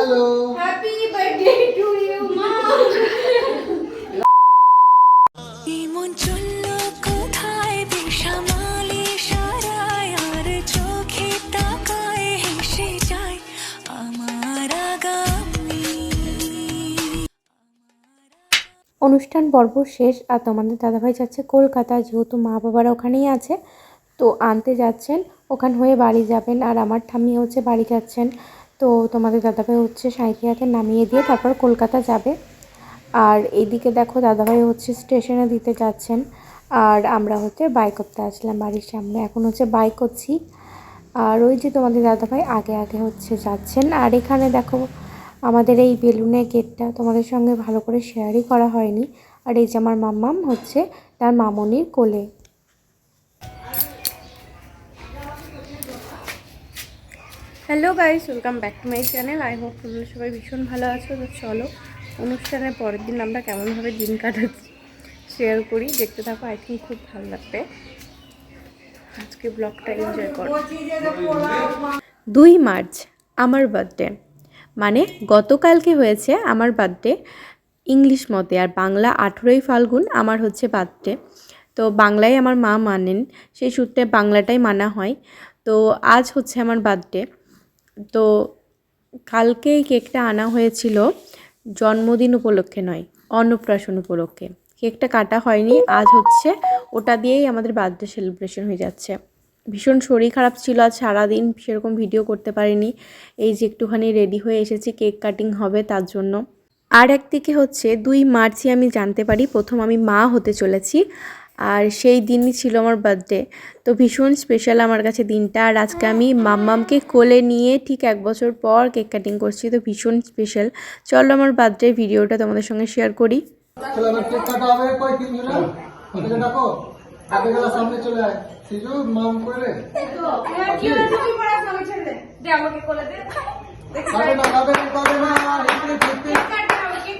Hello happy birthday to you মা এমন চলল কোথায়? বেসামালি সারায় আর চোখে তাকায় হেসে যায় আমার আগামী। অনুষ্ঠান পর্ব শেষ আর তোমাদের দাদাভাই যাচ্ছে কলকাতা যেহেতু মা বাবারা ওখানেই আছে। তো আনতে যাচ্ছেন ওখান হয়ে বাড়ি যাবেন আর আমার ঠাম্মি হচ্ছে বাড়ি যাচ্ছেন। তো তোমাদের দাদাভাই হচ্ছে সাঁইথিয়াতে নামিয়ে দিয়ে তারপর কলকাতা যাবে। আর এদিকে দেখো দাদাভাই হচ্ছে স্টেশনে দিতে যাচ্ছেন। আর আমরা হচ্ছে বাইক করতে আসলাম বাড়ির সামনে। এখন হচ্ছে বাইক করছি। আর ওই যে তোমাদের দাদাভাই আগে আগে হচ্ছে যাচ্ছেন। আর এখানে দেখো আমাদের এই বেলুনের গেটটা তোমাদের সঙ্গে ভালো করে শেয়ারই করা হয়নি। আর এই যে আমার মাম্মাম হচ্ছে তার মামনির কোলে। Hello guys welcome back to my channel I hope তোমরা সবাই ভীষণ ভালো আছো। তো চলো, অনুষ্ঠানের পরের দিন আমরা কেমনভাবে দিন কাটাচ্ছি শেয়ার করি। দেখতে থাকো আই থিঙ্ক খুব ভালো লাগবে। আজকে ব্লগটা এনজয় করো। দুই মার্চ, আমার বার্থডে মানে গতকালকে হয়েছে আমার বার্থডে ইংলিশ মতে, আর বাংলা আঠেরোই ফাল্গুন আমার হচ্ছে বার্থডে তো বাংলায় আমার মা মানেন, সেই সূত্রে বাংলাটাই মানা হয়। তো আজ হচ্ছে আমার বার্থডে তো কালকে এই কেকটা আনা হয়েছিল, জন্মদিন উপলক্ষে নয়, অন্নপ্রাশন উপলক্ষে। কেকটা কাটা হয়নি, আজ হচ্ছে, ওটা দিয়েই আমাদের বার্থডে সেলিব্রেশন হয়ে যাচ্ছে। ভীষণ শরীর খারাপ ছিল, আজ সারাদিন সেরকম ভিডিও করতে পারিনি। এই যে একটুখানি রেডি হয়ে এসেছি, কেক কাটিং হবে তার জন্য। আর একদিকে হচ্ছে, দুই মার্চই আমি জানতে পারি, প্রথম আমি মা হতে চলেছি। আর সেই দিনই ছিল আমার বার্থডে তো ভীষণ স্পেশাল আমার কাছে দিনটা। আর আজকে আমি মাম্মামকে কোলে নিয়ে ঠিক এক বছর পর কেক কাটিং করছি তো ভীষণ স্পেশাল চলো আমার বার্থডে ভিডিওটা তোমাদের সঙ্গে শেয়ার করি। সামনে চলে আয়। মাম করে আমাকে কোলে দে খাবে না না। না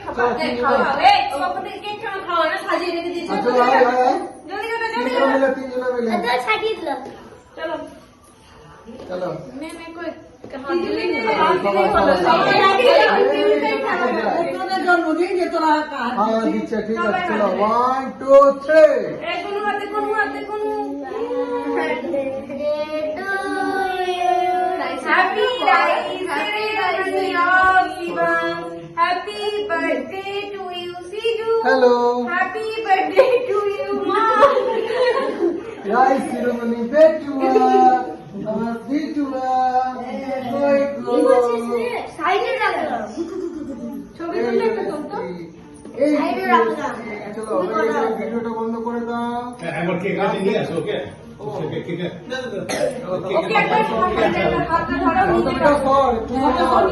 খাবে। না সাজিয়ে রেখে দিয়েছি। আচ্ছা, জলদি করো। জলদি করো তিনজন মিলে। আচ্ছা, তো সাজিয়ে দিল। চলো। চলো। মে মে কই? জন্মদিন যে তোরা দিচ্ছে ঠিক আছে চলো। ওয়ান টু থ্রি কোনো হাতে কোনো হাতে কোনো। Happy birthday to hello happy birthday to you মা জয় শিরোমণি বেটুয়া আমার বেটুয়া জয় গো সাইডে রাখো ছবি তুলে একটা তো এই সাইডে রাখো চলো ভিডিওটা বন্ধ করে দাও। একবার কেক কাটি নিয়ে আসো ওকে তুমি তো সর তুমি তো সর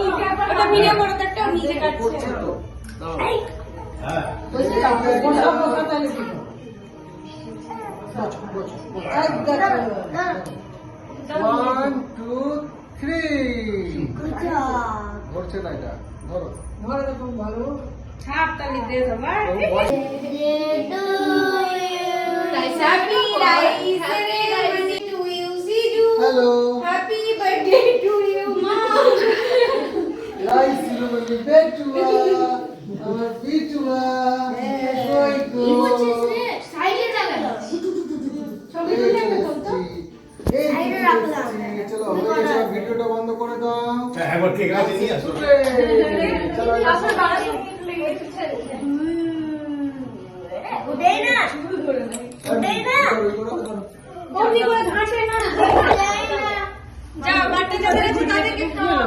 এটা মিলে বড় একটা নিজে কাটছে। One, two, three. Good job. What's it like that? What are the bumbaro? Half the little bit of Happy birthday to you, Zidu. Hello. Happy birthday to you, Mom. Nice little bit to you. একবার ঠিক আছে নিয়ে আসো উদয় না উদয় না ঘাসে না যা বাড়িতে যাদের আছে তাদেরকে খাও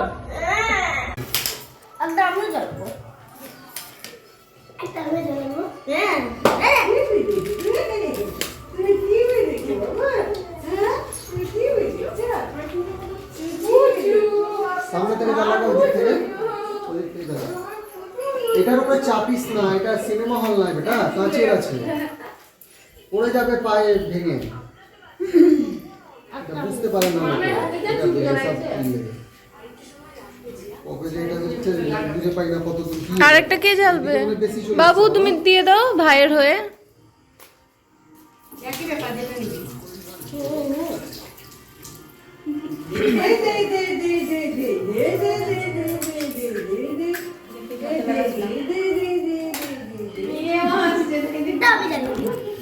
সামনে থেকে যা লাগা ওদিক থেকে এটার উপরে চাপিস না এটা সিনেমা হল না বেটা কাঁচের আছে। পড়ে যাবে পায়ে ভেঙে। বুঝতে পারে না আর একটা কে জ্বালবে? বাবু তুমি দিয়ে দাও ভাইয়ের হয়ে। একই ব্যাপার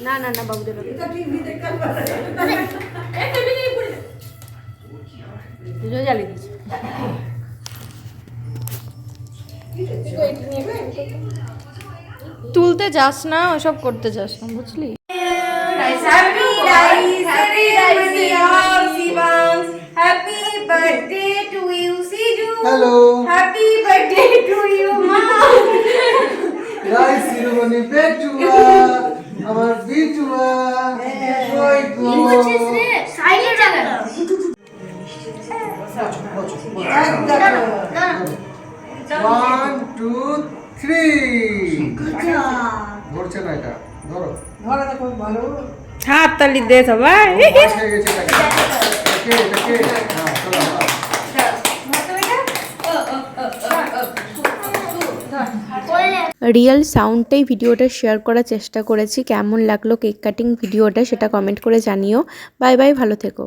না না না বাবুদের জ্বালিয়ে তুলতে যাস না ওসব করতে যাস না বুঝলি? Birthday to you সিজু hello happy birthday to you মা গাই শিরোমণি পেটুয়া আমার বিটুয়া ওই গো সাইডে জায়গা ওয়ান টু থ্রি ধরছে না এটা? ধরো। হাত তালি দে সবাই পাশ হয়ে গেছে এটাকে এটাকে এটাকে হ্যাঁ চলো হ্যাঁ। রিয়েল সাউন্ডটাই ভিডিওটা শেয়ার করার চেষ্টা করেছি। কেমন লাগল কেক কাটিং ভিডিওটা সেটা কমেন্ট করে জানিও। বাই বাই ভালো থেকো।